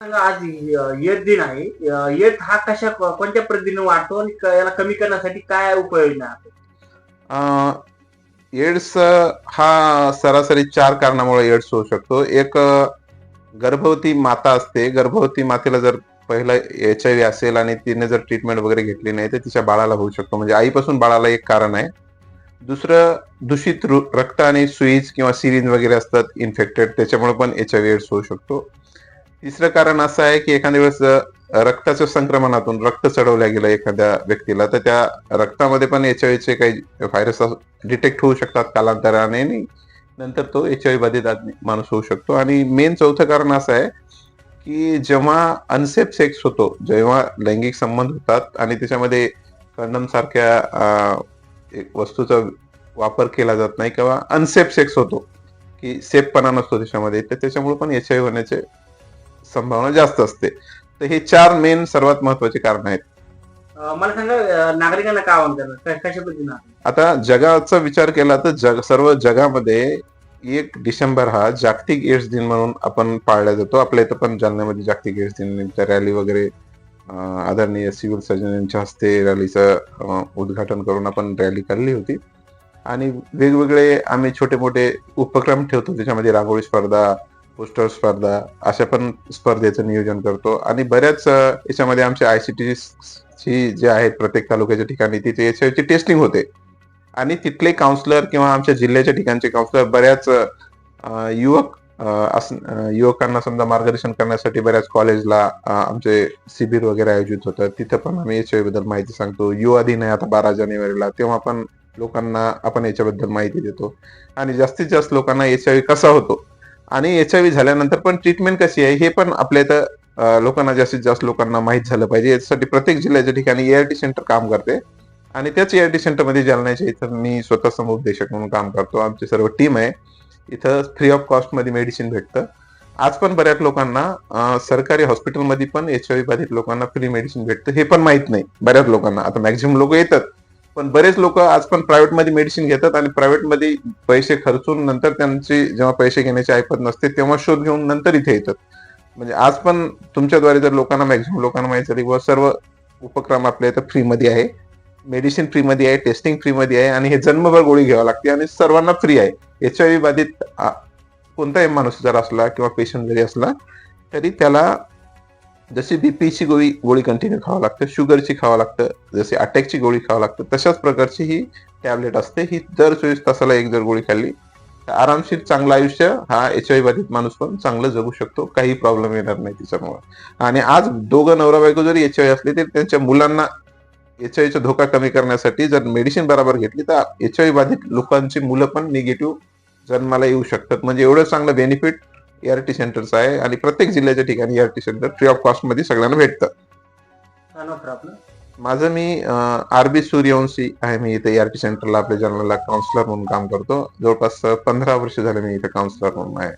आज येत दिन आहे येत हा कशा कोणत्या पद्धतीने वाढतो आणि याला कमी करण्यासाठी काय उपाययोजना एड्स हा सरासरी चार कारणामुळे एड्स होऊ शकतो. एक गर्भवती माता असते. गर्भवती मातेला जर पहिला एच आय व्ही असेल आणि तिने जर ट्रीटमेंट वगैरे घेतली नाही तर तिच्या बाळाला होऊ शकतो. म्हणजे आईपासून बाळाला एक कारण आहे. दुसरं दूषित रक्त आणि सुईज किंवा सिरिंज वगैरे असतात इन्फेक्टेड त्याच्यामुळे पण एच आय व्ही एड्स होऊ शकतो. तिसरं कारण असं आहे की एखाद्या वेळेस रक्ताच्या संक्रमणातून रक्त चढवल्या गेलं एखाद्या व्यक्तीला तर त्या रक्तामध्ये पण एच आय चे काही व्हायरस डिटेक्ट होऊ शकतात कालांतराने आणि नंतर तो एच आय बाधित माणूस होऊ शकतो. आणि मेन चौथं कारण असं आहे की जेव्हा अनसेफ सेक्स होतो जेव्हा लैंगिक संबंध होतात आणि त्याच्यामध्ये कंडम सारख्या एक वस्तूचा वापर केला जात नाही किंवा अनसेफ सेक्स होतो की सेफपणा नसतो त्याच्यामध्ये तर त्याच्यामुळे पण एच आय होण्याचे संभावना जास्त असते. तर हे चार मेन सर्वात महत्त्वाचे कारण आहेत. मला सांगा नागरिकांना काय आवाहन करणार? कशा पद्धतीने आता जगाचा विचार केला तर जग सर्व जगामध्ये एक डिसेंबर हा जागतिक एड्स दिन म्हणून आपण पाळला जातो. आपल्या इथं पण जालन्यामध्ये जागतिक एड्स दिन रॅली वगैरे आदरणीय सिव्हिल सर्जन यांच्या हस्ते रॅलीचं उद्घाटन करून आपण रॅली काढली होती. आणि वेगवेगळे आम्ही छोटे मोठे उपक्रम ठेवतो. त्याच्यामध्ये रांगोळी स्पर्धा पोस्टर स्पर्धा अशा पण स्पर्धेचं नियोजन करतो. आणि बऱ्याच याच्यामध्ये आमच्या आय सी टी ची जे आहेत प्रत्येक तालुक्याच्या ठिकाणी तिथे याच्याची टेस्टिंग होते. आणि तिथले काउन्सिलर किंवा आमच्या जिल्ह्याच्या ठिकाणचे काउन्सिलर बऱ्याच युवक युवकांना समजा मार्गदर्शन करण्यासाठी बऱ्याच कॉलेजला आमचे शिबिर वगैरे आयोजित होतं. तिथं पण आम्ही याच्याबद्दल माहिती सांगतो. युवा दिन आहे आता बारा जानेवारीला तेव्हा पण लोकांना आपण याच्याबद्दल माहिती देतो. आणि जास्तीत जास्त लोकांना एच आय कसा होतो आणि एच आय व्ही झाल्यानंतर पण ट्रीटमेंट कशी आहे हे पण आपल्या इथं लोकांना जास्तीत जास्त लोकांना माहीत झालं पाहिजे. याच्यासाठी प्रत्येक जिल्ह्याच्या ठिकाणी ए आय टी सेंटर काम करते. आणि त्याच ए आय टी सेंटरमध्ये जालन्याच्या इथं मी स्वतः समुपदेशक म्हणून काम करतो. आमची सर्व टीम आहे. इथं फ्री ऑफ कॉस्टमध्ये मेडिसिन भेटतं. आज पण बऱ्याच लोकांना सरकारी हॉस्पिटलमध्ये पण एच आय बाधित लोकांना फ्री मेडिसिन भेटतं. हे पण माहीत नाही. बऱ्याच लोकांना. आता मॅक्झिमम लोक येतात. पण बरेच लोक आज पण प्रायव्हेटमध्ये मेडिसिन घेतात आणि प्रायव्हेटमध्ये पैसे खर्चून नंतर त्यांची जेव्हा पैसे घेण्याची ऐपत नसते तेव्हा शोध घेऊन नंतर इथे येतात. म्हणजे आज पण तुमच्याद्वारे जर लोकांना मॅक्झिमम लोकांना माहिती झाली व सर्व उपक्रम आपल्या इथं फ्रीमध्ये आहे मेडिसिन फ्रीमध्ये आहे टेस्टिंग फ्रीमध्ये आहे आणि हे जन्मभर गोळी घ्यावी लागते आणि सर्वांना फ्री आहे. एच आय व्ही बाधित कोणताही माणूस जर असला किंवा पेशंट जरी असला तरी त्याला जशी बीपीची गोळी गोळी कंटिन्यू खावं लागतं शुगरची खावं लागतं जशी अटॅकची गोळी खावं लागतं तशाच प्रकारची ही टॅबलेट असते. ही दर चोवीस तासाला एक जर गोळी खाल्ली तर आरामशीर चांगलं आयुष्य हा एच आय बाधित माणूस पण चांगलं जगू शकतो. काही प्रॉब्लेम येणार नाही तिच्यामुळे. आणि आज दोघं नवरा बायको जरी एच आय असले तरी त्यांच्या मुलांना एच आयचा धोका कमी करण्यासाठी जर मेडिसिन बरोबर घेतली तर एच आय बाधित लोकांची मुलं पण निगेटिव्ह जन्माला येऊ शकतात. म्हणजे एवढं चांगलं बेनिफिट एआरटी सेंटरचं आहे आणि प्रत्येक जिल्ह्याच्या ठिकाणी एआरटी सेंटर फ्री ऑफ कॉस्टमध्ये सगळ्यांना भेटतं. माझं मी आर बी सूर्यवंशी आहे मी इथे एआरटी सेंटरला आपल्या जन्माला काउन्सिलर म्हणून काम करतो. जवळपास पंधरा वर्ष झाले मी इथे काउन्सिलर म्हणून आहे.